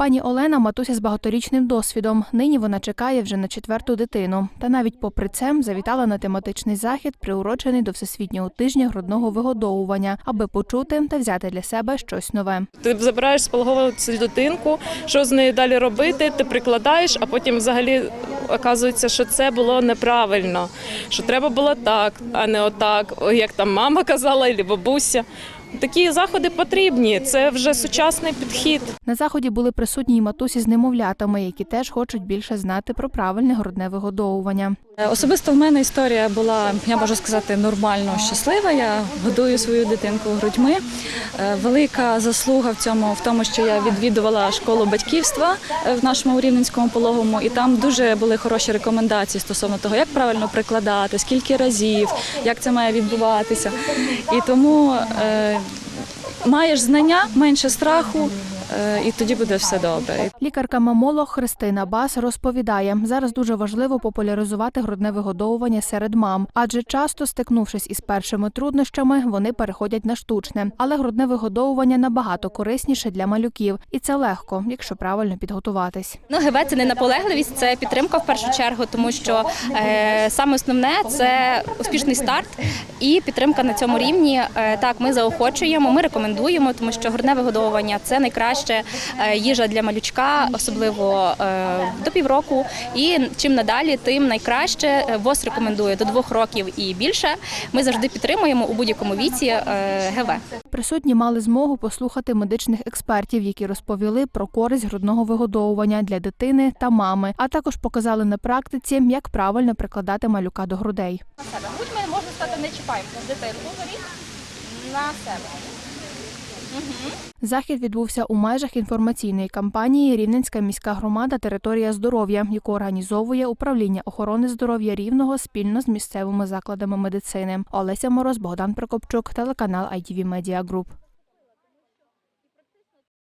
Пані Олена матуся з багаторічним досвідом. Нині вона чекає вже на четверту дитину. Та навіть попри це завітала на тематичний захід, приурочений до всесвітнього тижня грудного вигодовування, аби почути та взяти для себе щось нове. Ти забираєш з цю дитинку, що з нею далі робити, ти прикладаєш, а потім взагалі оказується, що це було неправильно, що треба було так, а не отак, як там мама казала, або бабуся. Такі заходи потрібні. Це вже сучасний підхід. На заході були присутні й матусі з немовлятами, які теж хочуть більше знати про правильне грудне вигодовування. Е, Особисто в мене історія була, я можу сказати, нормально щаслива. Я годую свою дитинку грудьми. Е, Велика заслуга в цьому в тому, що я відвідувала школу батьківства е, в нашому рівненському пологовому, і там дуже були хороші рекомендації стосовно того, як правильно прикладати, скільки разів, як це має відбуватися. І тому е, маєш знання, менше страху, і тоді буде все добре. Лікарка-мамолог Христина Бас розповідає, зараз дуже важливо популяризувати грудне вигодовування серед мам, адже часто, стикнувшись із першими труднощами, вони переходять на штучне. Але грудне вигодовування набагато корисніше для малюків, і це легко, якщо правильно підготуватись. Ну, ГВ це не наполегливість, це підтримка в першу чергу, тому що е, саме основне це успішний старт і підтримка на цьому рівні. Е, так, ми заохочуємо, ми рекомендуємо, тому що грудне вигодовування це найкраще е, їжа для малючка, особливо е, до півроку. І чим надалі, тим найкраще. Е, ВОЗ рекомендує до двох років і більше. Ми завжди підтримуємо у будь-якому віці ГВ. Присутні мали змогу послухати медичних експертів, які розповіли про користь грудного вигодовування для дитини та мами, а також показали на практиці, як правильно прикладати малюка до грудей. На себе. Будь ми можна стати не чіпаємо дитинку горіх на себе. Захід відбувся у межах інформаційної кампанії Рівненська міська громада Територія здоров'я, яку організовує управління охорони здоров'я рівного спільно з місцевими закладами медицини. Олеся Мороз, Богдан Прокопчук, телеканал ITV Media Group.